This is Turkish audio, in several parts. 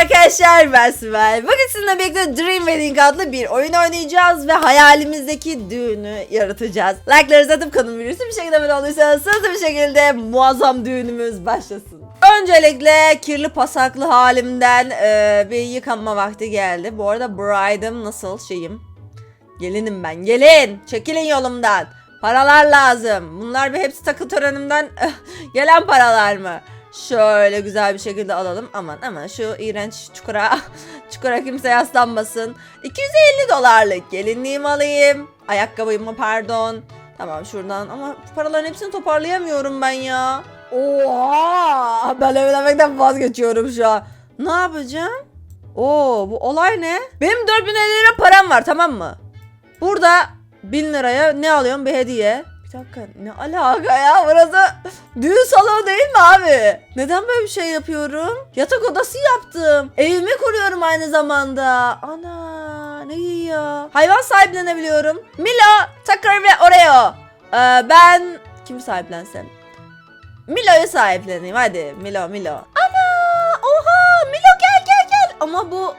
arkadaşlar ben Sibel. Bugün sizinle birlikte Dream Wedding adlı bir oyun oynayacağız ve hayalimizdeki düğünü yaratacağız. Like'larınızı atıp kanalımı birisi bir şekilde abone olduysanız hızlı bir şekilde muazzam düğünümüz başlasın. Öncelikle kirli pasaklı halimden e, bir yıkanma vakti geldi. Bu arada bride'ım nasıl şeyim? Gelinim ben. Gelin. Çekilin yolumdan. Paralar lazım. Bunlar bir hepsi takı törenimden gelen paralar mı? Şöyle güzel bir şekilde alalım. Aman aman şu iğrenç çukura çukura kimse yaslanmasın. 250 dolarlık gelinliğimi alayım. Ayakkabımı pardon. Tamam şuradan ama paraların hepsini toparlayamıyorum ben ya. Oha! Ben evlenmekten vazgeçiyorum şu an. Ne yapacağım? Oo bu olay ne? Benim 4050 lira param var tamam mı? Burada 1000 liraya ne alıyorum bir hediye. Bir dakika ne alaka ya burası düğün salonu değil mi abi? Neden böyle bir şey yapıyorum? Yatak odası yaptım. Evimi kuruyorum aynı zamanda. Ana ne iyi ya. Hayvan sahiplenebiliyorum. Milo, Tucker ve Oreo. Ee, ben kimi sahiplensem? Milo'yu sahipleneyim hadi Milo Milo. Ana oha Milo gel gel gel. Ama bu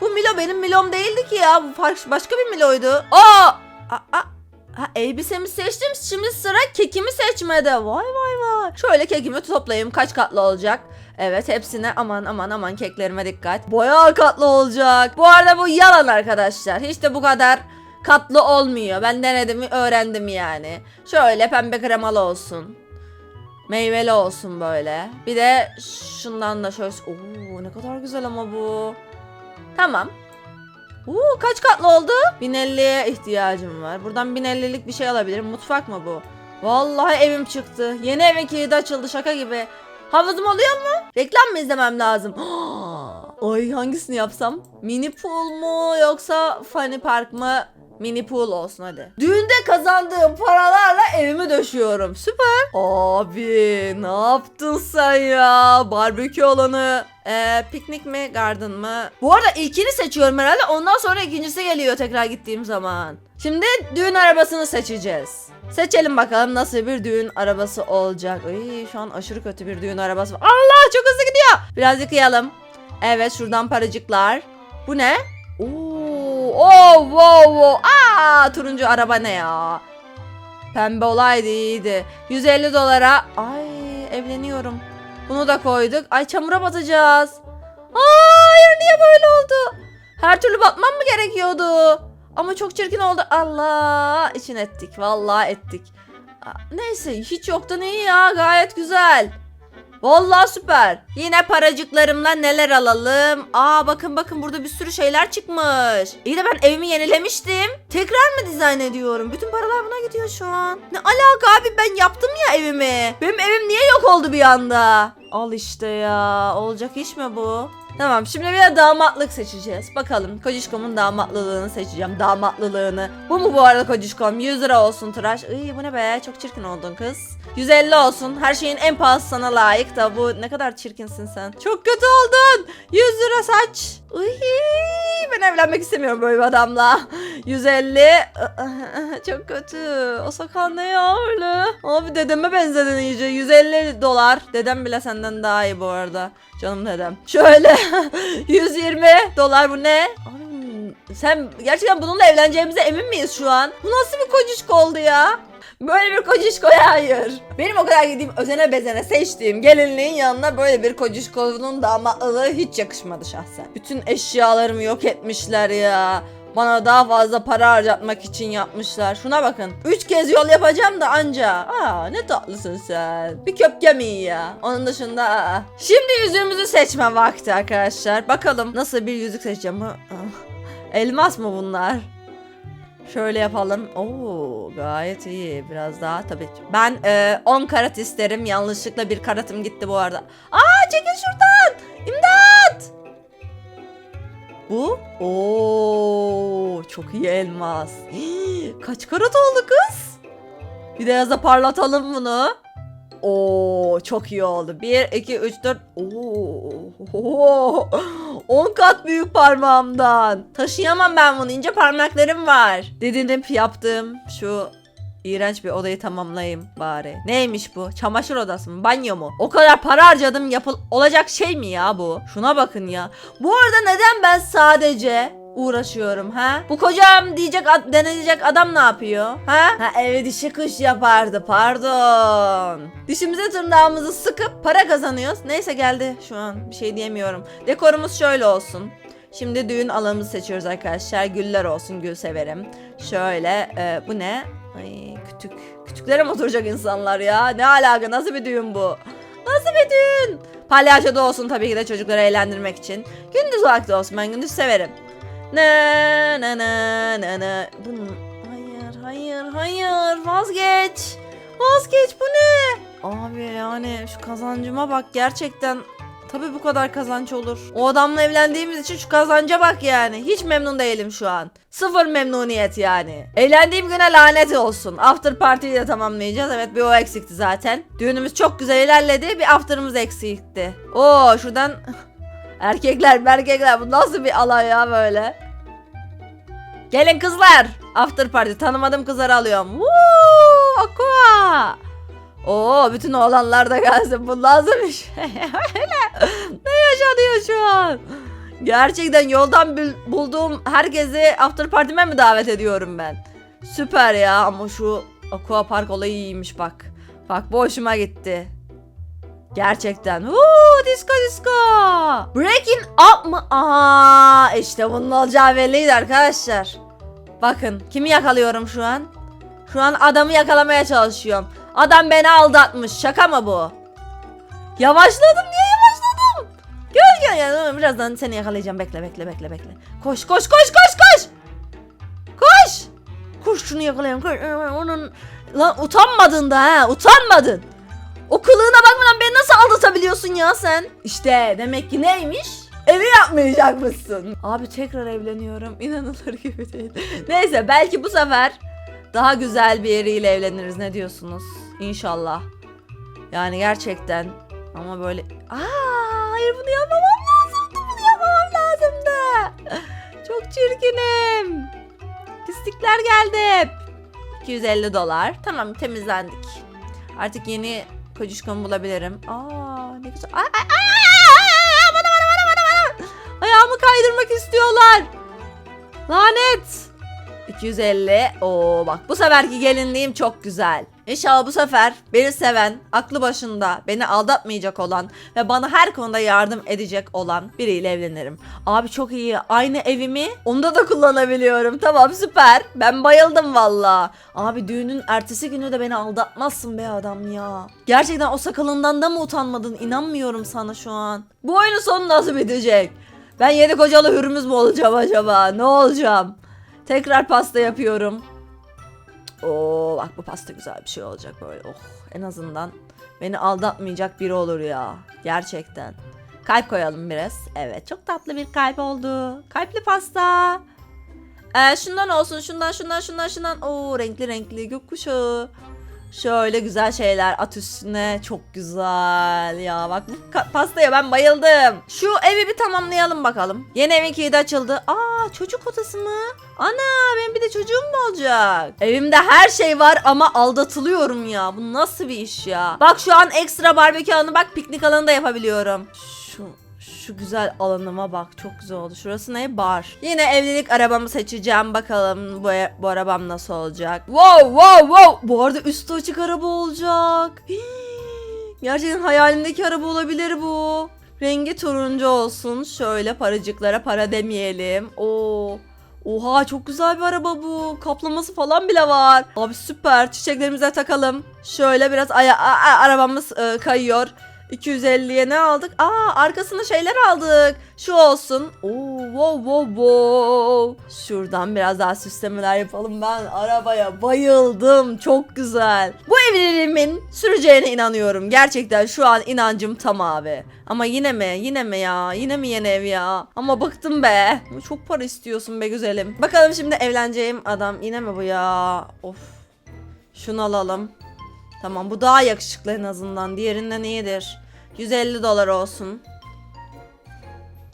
bu Milo benim Milo'm değildi ki ya. Bu başka bir Milo'ydu. Aa! Aa! aa. Ha, elbisemi seçtim. Şimdi sıra kekimi seçmede. Vay vay vay. Şöyle kekimi toplayayım. Kaç katlı olacak? Evet hepsine aman aman aman keklerime dikkat. Bayağı katlı olacak. Bu arada bu yalan arkadaşlar. Hiç de bu kadar katlı olmuyor. Ben denedim öğrendim yani. Şöyle pembe kremalı olsun. Meyveli olsun böyle. Bir de şundan da şöyle. Oo ne kadar güzel ama bu. Tamam. Uuu kaç katlı oldu? 1050'ye ihtiyacım var. Buradan 1050'lik bir şey alabilirim. Mutfak mı bu? Vallahi evim çıktı. Yeni evin kilidi açıldı şaka gibi. Havuzum oluyor mu? Reklam mı izlemem lazım? Ay hangisini yapsam? Mini pool mu yoksa funny park mı? Mini pool olsun hadi. Düğünde kazandığım paralarla evimi döşüyorum. Süper. Abi ne yaptın sen ya? Barbekü alanı. Ee, piknik mi garden mı? Bu arada ilkini seçiyorum herhalde. Ondan sonra ikincisi geliyor tekrar gittiğim zaman. Şimdi düğün arabasını seçeceğiz. Seçelim bakalım nasıl bir düğün arabası olacak. Ay şu an aşırı kötü bir düğün arabası. Allah çok hızlı gidiyor. Biraz yıkayalım. Evet şuradan paracıklar. Bu ne? Oo, oh, wow, wow. Aa, turuncu araba ne ya? Pembe olaydı iyiydi. 150 dolara. Ay evleniyorum. Bunu da koyduk. Ay çamura batacağız. Hayır niye böyle oldu? Her türlü batmam mı gerekiyordu? Ama çok çirkin oldu. Allah için ettik. Vallahi ettik. Aa, Neyse hiç yoktan iyi ya. Gayet güzel. Vallahi süper. Yine paracıklarımla neler alalım? Aa bakın bakın burada bir sürü şeyler çıkmış. İyi de ben evimi yenilemiştim. Tekrar mı dizayn ediyorum? Bütün paralar buna gidiyor şu an. Ne alaka abi ben yaptım ya evimi. Benim evim niye yok oldu bir anda? Al işte ya. Olacak iş mi bu? Tamam şimdi bir de damatlık seçeceğiz. Bakalım Kocişkom'un damatlılığını seçeceğim. Damatlılığını. Bu mu bu arada Kocişkom? 100 lira olsun tıraş. Iy bu ne be çok çirkin oldun kız. 150 olsun. Her şeyin en pahalısı sana layık da bu ne kadar çirkinsin sen. Çok kötü oldun. 100 lira saç. Iy, ben evlenmek istemiyorum böyle bir adamla. 150. Çok kötü. O sakal ne ya öyle? Abi dedeme benzedin iyice. 150 dolar. Dedem bile senden daha iyi bu arada. Canım dedem. Şöyle 120 dolar bu ne? Sen gerçekten bununla evleneceğimize emin miyiz şu an? Bu nasıl bir kocişko oldu ya? Böyle bir kocişkoya hayır. Benim o kadar gideyim özene bezene seçtiğim gelinliğin yanına böyle bir kocişkonun damatlılığı hiç yakışmadı şahsen. Bütün eşyalarımı yok etmişler ya. Bana daha fazla para harcatmak için yapmışlar. Şuna bakın. Üç kez yol yapacağım da anca. Aa ne tatlısın sen. Bir köpke mi ya? Onun dışında aa. Şimdi yüzüğümüzü seçme vakti arkadaşlar. Bakalım nasıl bir yüzük seçeceğim. Elmas mı bunlar? Şöyle yapalım. Oo gayet iyi. Biraz daha tabii. Ben e, 10 karat isterim. Yanlışlıkla bir karatım gitti bu arada. Aa çekil şuradan. İmdat. Bu? Oo çok iyi elmas. Hii, kaç karat oldu kız? Bir de yaza parlatalım bunu. Oo çok iyi oldu. 1 2 3 4 Oo 10 kat büyük parmağımdan. Taşıyamam ben bunu. ince parmaklarım var. Dedinip yaptım şu iğrenç bir odayı tamamlayayım bari. Neymiş bu? Çamaşır odası mı? Banyo mu? O kadar para harcadım yapıl olacak şey mi ya bu? Şuna bakın ya. Bu arada neden ben sadece uğraşıyorum ha? Bu kocam diyecek ad- denilecek adam ne yapıyor? Ha? Ha evi dişi kış yapardı pardon. Dişimize tırnağımızı sıkıp para kazanıyoruz. Neyse geldi şu an bir şey diyemiyorum. Dekorumuz şöyle olsun. Şimdi düğün alanımızı seçiyoruz arkadaşlar. Güller olsun gül severim. Şöyle e, bu ne? Ay kütük. Kütüklere mi oturacak insanlar ya? Ne alaka nasıl bir düğün bu? Nasıl bir düğün? Palyaço da olsun tabii ki de çocukları eğlendirmek için. Gündüz vakti olsun ben gündüz severim. Ne ne ne ne ne. Bunun hayır hayır hayır vazgeç. Vazgeç bu ne? Abi yani şu kazancıma bak gerçekten Tabii bu kadar kazanç olur. O adamla evlendiğimiz için şu kazanca bak yani. Hiç memnun değilim şu an. Sıfır memnuniyet yani. Evlendiğim güne lanet olsun. After party'yi de tamamlayacağız. Evet bir o eksikti zaten. Düğünümüz çok güzel ilerledi. Bir after'ımız eksikti. Oo şuradan erkekler erkekler bu nasıl bir alay ya böyle. Gelin kızlar. After party tanımadığım kızları alıyorum. Woo, aqua. Bütün oğlanlar da gelsin. Bu nasıl bir şey? Ne yaşanıyor şu an? Gerçekten yoldan bul- bulduğum herkesi after party'me mi davet ediyorum ben? Süper ya ama şu aqua park olayı iyiymiş bak. Bak bu hoşuma gitti. Gerçekten. Uuu disco disco. Breaking up mı? Aha işte bunun olacağı belliydi arkadaşlar. Bakın kimi yakalıyorum şu an? Şu an adamı yakalamaya çalışıyorum. Adam beni aldatmış. Şaka mı bu? Yavaşladım niye yavaşladım? Gel gel gel birazdan seni yakalayacağım. Bekle bekle bekle bekle. Koş koş koş koş koş. Koş. Koş şunu yakalayalım. Koş. Onun lan utanmadın da ha utanmadın. O kılığına bakmadan beni nasıl aldatabiliyorsun ya sen? İşte demek ki neymiş? Evi yapmayacakmışsın. Abi tekrar evleniyorum. İnanılır gibi değil. Neyse belki bu sefer daha güzel bir yeriyle evleniriz. Ne diyorsunuz? İnşallah. Yani gerçekten. Ama böyle... Aa, hayır bunu yapmamam lazımdı. Bunu yapmamam lazımdı. Çok çirkinim. Pislikler geldi hep. 250 dolar. Tamam temizlendik. Artık yeni kocuşkamı bulabilirim. Aa ne güzel. Ay, ay, ay, ay, ay, ay. Ayağımı kaydırmak istiyorlar. Lanet. 250. Oo bak bu seferki gelinliğim çok güzel. İnşallah bu sefer beni seven, aklı başında, beni aldatmayacak olan ve bana her konuda yardım edecek olan biriyle evlenirim. Abi çok iyi. Aynı evimi onda da kullanabiliyorum. Tamam süper. Ben bayıldım valla. Abi düğünün ertesi günü de beni aldatmazsın be adam ya. Gerçekten o sakalından da mı utanmadın? İnanmıyorum sana şu an. Bu oyunun sonu nasıl bitecek? Ben yedi kocalı hürümüz mü olacağım acaba? Ne olacağım? Tekrar pasta yapıyorum. Oo bak bu pasta güzel bir şey olacak böyle. Oh en azından beni aldatmayacak biri olur ya. Gerçekten. Kalp koyalım biraz. Evet çok tatlı bir kalp oldu. Kalpli pasta. Ee, şundan olsun şundan şundan şundan şundan. Oo renkli renkli gökkuşağı. Şöyle güzel şeyler at üstüne çok güzel ya bak bu pastaya ben bayıldım. Şu evi bir tamamlayalım bakalım. Yeni evin kilidi açıldı. Aa çocuk odası mı? Ana benim bir de çocuğum mu olacak? Evimde her şey var ama aldatılıyorum ya. Bu nasıl bir iş ya? Bak şu an ekstra barbekü alanı bak piknik alanı da yapabiliyorum. Şu şu güzel alanıma bak çok güzel oldu. Şurası ne? Bar. Yine evlilik arabamı seçeceğim. Bakalım bu, bu arabam nasıl olacak. Wow wow wow. Bu arada üstü açık araba olacak. Hii. Gerçekten hayalimdeki araba olabilir bu. Rengi turuncu olsun. Şöyle paracıklara para demeyelim. Oo. Oha çok güzel bir araba bu. Kaplaması falan bile var. Abi süper. Çiçeklerimize takalım. Şöyle biraz aya arabamız e, kayıyor. 250'ye ne aldık? Aa arkasına şeyler aldık. Şu olsun. Oo wow wow wow. Şuradan biraz daha süslemeler yapalım. Ben arabaya bayıldım. Çok güzel. Bu evliliğimin süreceğine inanıyorum. Gerçekten şu an inancım tam abi. Ama yine mi? Yine mi ya? Yine mi yeni ev ya? Ama bıktım be. Çok para istiyorsun be güzelim. Bakalım şimdi evleneceğim adam yine mi bu ya? Of. Şunu alalım. Tamam bu daha yakışıklı en azından. Diğerinden iyidir. 150 dolar olsun.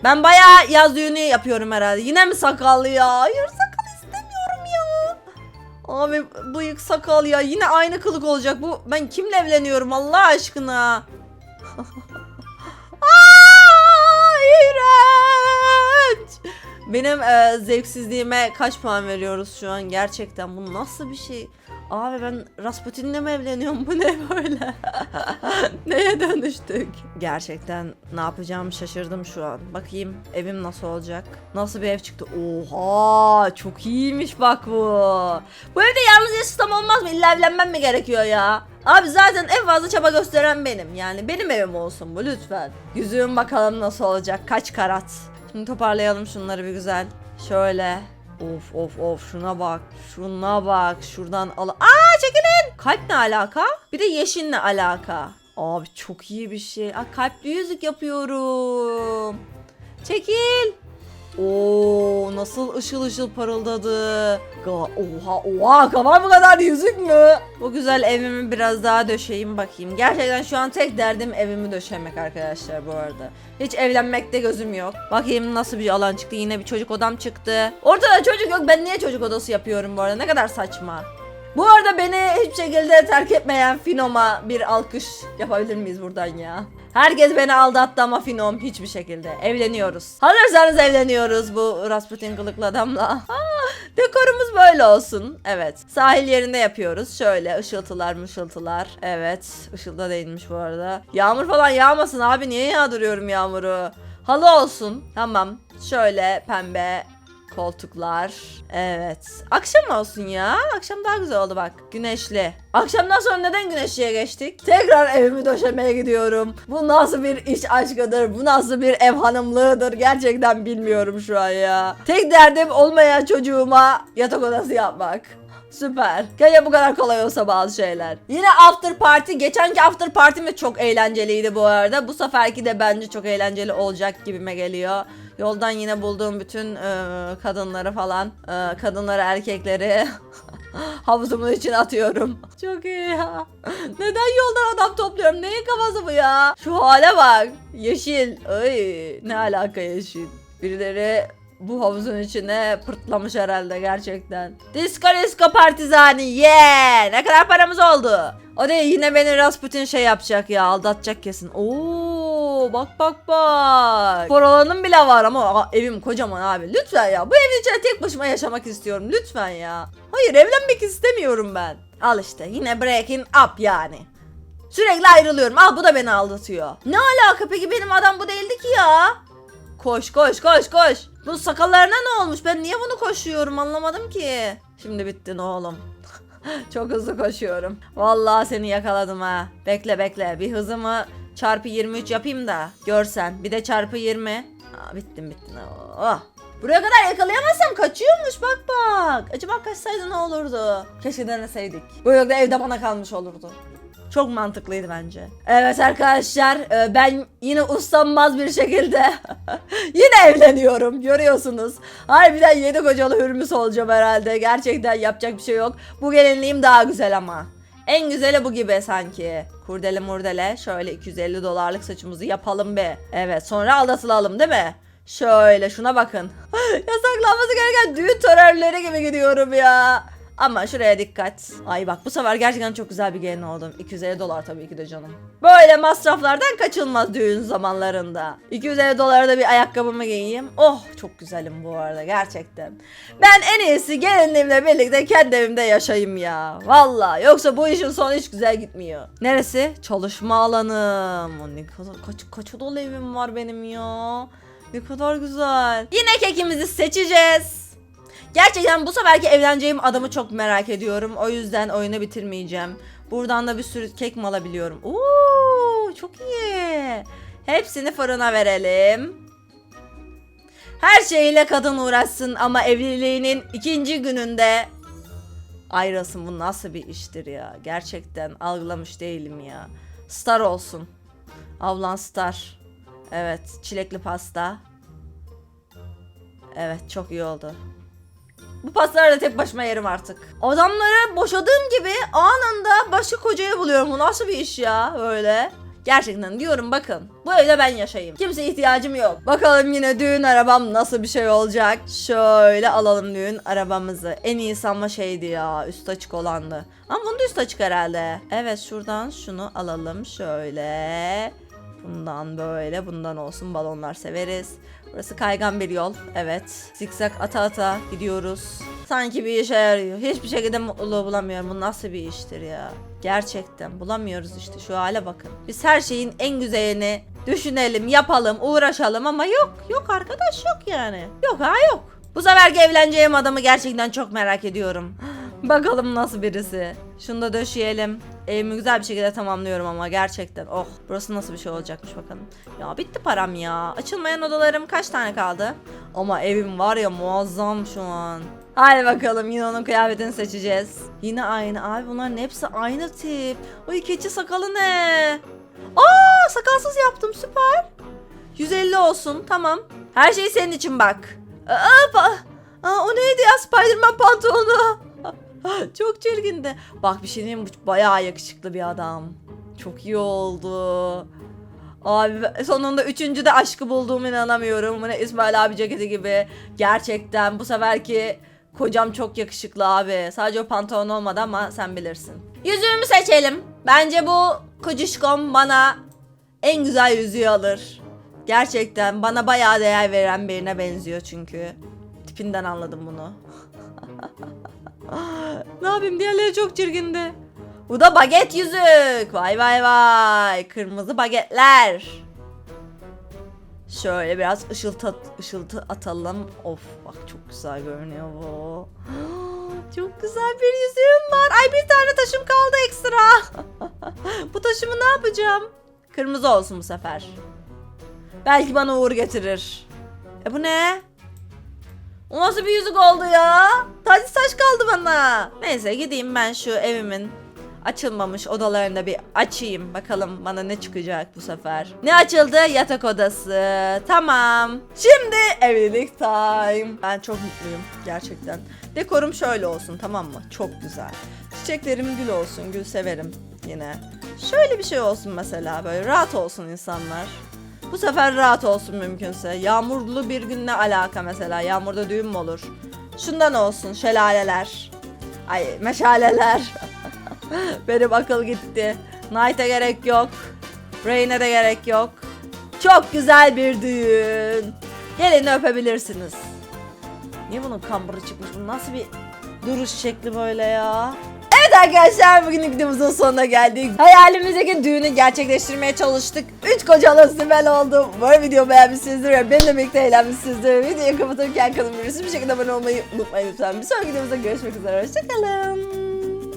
Ben bayağı yaz düğünü yapıyorum herhalde. Yine mi sakallı ya? Hayır sakal istemiyorum ya. Abi bıyık sakal ya yine aynı kılık olacak bu. Ben kimle evleniyorum Allah aşkına? Aa, iğrenç. Benim e, zevksizliğime kaç puan veriyoruz şu an gerçekten bu nasıl bir şey? Abi ben Rasputin'le mi evleniyorum bu ne böyle? Neye dönüştük? Gerçekten ne yapacağımı şaşırdım şu an. Bakayım evim nasıl olacak? Nasıl bir ev çıktı? Oha çok iyiymiş bak bu. Bu evde yalnız yaşasam olmaz mı? İlla evlenmem mi gerekiyor ya? Abi zaten en fazla çaba gösteren benim. Yani benim evim olsun bu lütfen. Yüzüğüm bakalım nasıl olacak? Kaç karat? Şimdi toparlayalım şunları bir güzel. Şöyle. Of of of şuna bak. Şuna bak. Şuradan al. Aa çekilin. Kalp ne alaka? Bir de yeşil ne alaka? Abi çok iyi bir şey. Aa, kalpli yüzük yapıyorum. Çekil. Oo nasıl ışıl ışıl parıldadı. Ga- oha oha bu kadar yüzük mü? Bu güzel evimi biraz daha döşeyim bakayım. Gerçekten şu an tek derdim evimi döşemek arkadaşlar bu arada. Hiç evlenmekte gözüm yok. Bakayım nasıl bir alan çıktı. Yine bir çocuk odam çıktı. Ortada çocuk yok. Ben niye çocuk odası yapıyorum bu arada? Ne kadar saçma. Bu arada beni hiçbir şekilde terk etmeyen Finom'a bir alkış yapabilir miyiz buradan ya? Herkes beni aldattı ama Finom hiçbir şekilde. Evleniyoruz. Hazırsanız evleniyoruz bu Rasputin kılıklı adamla. Dekorumuz böyle olsun. Evet. Sahil yerinde yapıyoruz. Şöyle ışıltılar mışıltılar. Evet. Işılda değilmiş bu arada. Yağmur falan yağmasın abi. Niye yağdırıyorum yağmuru? Halı olsun. Tamam. Şöyle pembe koltuklar. Evet. Akşam olsun ya. Akşam daha güzel oldu bak. Güneşli. Akşamdan sonra neden güneşliye geçtik? Tekrar evimi döşemeye gidiyorum. Bu nasıl bir iş aşkıdır? Bu nasıl bir ev hanımlığıdır? Gerçekten bilmiyorum şu an ya. Tek derdim olmayan çocuğuma yatak odası yapmak. Süper. Ya bu kadar kolay olsa bazı şeyler. Yine after party. Geçenki after party'miz çok eğlenceliydi bu arada. Bu seferki de bence çok eğlenceli olacak gibime geliyor. Yoldan yine bulduğum bütün e, kadınları falan, e, kadınları erkekleri havuzumun içine atıyorum. Çok iyi ya. Neden yoldan adam topluyorum? Neyin kafası bu ya? Şu hale bak. Yeşil. Ay, ne alaka yeşil? Birileri bu havuzun içine pırtlamış herhalde gerçekten. Disco disco partizani yeah! Ne kadar paramız oldu? O değil yine beni Rasputin şey yapacak ya aldatacak kesin. Oo bak bak bak. Spor alanım bile var ama aa, evim kocaman abi. Lütfen ya bu evin içinde tek başıma yaşamak istiyorum lütfen ya. Hayır evlenmek istemiyorum ben. Al işte yine breaking up yani. Sürekli ayrılıyorum. Al bu da beni aldatıyor. Ne alaka peki benim adam bu değildi ki ya? Koş koş koş koş. Bu sakallarına ne olmuş? Ben niye bunu koşuyorum anlamadım ki. Şimdi bittin oğlum. Çok hızlı koşuyorum. Vallahi seni yakaladım ha. Bekle bekle. Bir hızımı çarpı 23 yapayım da görsen. Bir de çarpı 20. Aa, bittim bittin. Oh. Buraya kadar yakalayamazsam kaçıyormuş bak bak. Acaba kaçsaydı ne olurdu? Keşke deneseydik. Bu yok da evde bana kalmış olurdu. Çok mantıklıydı bence. Evet arkadaşlar e, ben yine uslanmaz bir şekilde yine evleniyorum görüyorsunuz. Harbiden yedi kocalı hürmüs olacağım herhalde. Gerçekten yapacak bir şey yok. Bu gelinliğim daha güzel ama. En güzeli bu gibi sanki. Kurdele murdele şöyle 250 dolarlık saçımızı yapalım be. Evet sonra aldatılalım değil mi? Şöyle şuna bakın. Yasaklanması gereken düğün törörleri gibi gidiyorum ya. Ama şuraya dikkat. Ay bak bu sefer gerçekten çok güzel bir gelin oldum. 250 dolar tabii ki de canım. Böyle masraflardan kaçılmaz düğün zamanlarında. 250 dolara da bir ayakkabımı giyeyim. Oh çok güzelim bu arada gerçekten. Ben en iyisi gelinliğimle birlikte kendi evimde yaşayayım ya. Valla yoksa bu işin sonu hiç güzel gitmiyor. Neresi? Çalışma alanım. Ne kadar kaç, kaç odalı evim var benim ya. Ne kadar güzel. Yine kekimizi seçeceğiz. Gerçekten bu seferki evleneceğim adamı çok merak ediyorum. O yüzden oyunu bitirmeyeceğim. Buradan da bir sürü kek mi alabiliyorum? Oo, çok iyi. Hepsini fırına verelim. Her şeyle kadın uğraşsın ama evliliğinin ikinci gününde ayrılsın. Bu nasıl bir iştir ya? Gerçekten algılamış değilim ya. Star olsun. Avlan star. Evet, çilekli pasta. Evet, çok iyi oldu. Bu pastaları da tek başıma yerim artık. Adamları boşadığım gibi anında başka kocayı buluyorum. Bu nasıl bir iş ya böyle? Gerçekten diyorum bakın. Bu evde ben yaşayayım. Kimseye ihtiyacım yok. Bakalım yine düğün arabam nasıl bir şey olacak. Şöyle alalım düğün arabamızı. En iyi sanma şeydi ya. Üst açık olandı. Ama bunda üst açık herhalde. Evet şuradan şunu alalım. Şöyle. Bundan böyle. Bundan olsun. Balonlar severiz. Burası kaygan bir yol. Evet. Zikzak ata ata gidiyoruz. Sanki bir işe yarıyor. Hiçbir şekilde mutluluğu bulamıyorum. Bu nasıl bir iştir ya? Gerçekten bulamıyoruz işte şu hale bakın. Biz her şeyin en güzelini düşünelim, yapalım, uğraşalım ama yok. Yok arkadaş yok yani. Yok ha yok. Bu seferki evleneceğim adamı gerçekten çok merak ediyorum. Bakalım nasıl birisi. Şunu da döşeyelim. Evimi güzel bir şekilde tamamlıyorum ama gerçekten. Oh burası nasıl bir şey olacakmış bakalım. Ya bitti param ya. Açılmayan odalarım kaç tane kaldı? Ama evim var ya muazzam şu an. Hadi bakalım yine onun kıyafetini seçeceğiz. Yine aynı abi bunların hepsi aynı tip. Ay keçi sakalı ne? Aa sakalsız yaptım süper. 150 olsun tamam. Her şey senin için bak. Aa, Aa, o neydi ya Spiderman pantolonu? Çok çirkindi. Bak bir şey diyeyim bayağı yakışıklı bir adam. Çok iyi oldu. Abi sonunda üçüncü de aşkı bulduğuma inanamıyorum. Ne İsmail abi ceketi gibi. Gerçekten bu seferki kocam çok yakışıklı abi. Sadece o pantolon olmadı ama sen bilirsin. Yüzüğümü seçelim. Bence bu kocuşkom bana en güzel yüzüğü alır. Gerçekten bana bayağı değer veren birine benziyor çünkü. Tipinden anladım bunu. ne yapayım diğerleri çok çirkindi. Bu da baget yüzük. Vay vay vay. Kırmızı bagetler. Şöyle biraz ışıltı, ışıltı atalım. Of bak çok güzel görünüyor bu. Çok güzel bir yüzüğüm var. Ay bir tane taşım kaldı ekstra. bu taşımı ne yapacağım? Kırmızı olsun bu sefer. Belki bana uğur getirir. E bu ne? O nasıl bir yüzük oldu ya? Taciz taş kaldı bana. Neyse gideyim ben şu evimin açılmamış odalarını bir açayım. Bakalım bana ne çıkacak bu sefer. Ne açıldı? Yatak odası. Tamam. Şimdi evlilik time. Ben çok mutluyum gerçekten. Dekorum şöyle olsun tamam mı? Çok güzel. Çiçeklerim gül olsun. Gül severim yine. Şöyle bir şey olsun mesela böyle rahat olsun insanlar. Bu sefer rahat olsun mümkünse. Yağmurlu bir günle alaka mesela. Yağmurda düğün mü olur? Şundan olsun şelaleler. Ay meşaleler. Benim akıl gitti. Night'a gerek yok. Rain'e de gerek yok. Çok güzel bir düğün. Gelin öpebilirsiniz. Niye bunun kamburu çıkmış? Bu nasıl bir duruş şekli böyle ya? Evet arkadaşlar bugün videomuzun sonuna geldik. Hayalimizdeki düğünü gerçekleştirmeye çalıştık. Üç kocalı Sibel oldu. Umarım videomu beğenmişsinizdir ve benimle birlikte eğlenmişsinizdir. Videoyu kapatırken kanalımı bir şekilde abone olmayı unutmayın lütfen. Bir sonraki videomuzda görüşmek üzere. Hoşçakalın.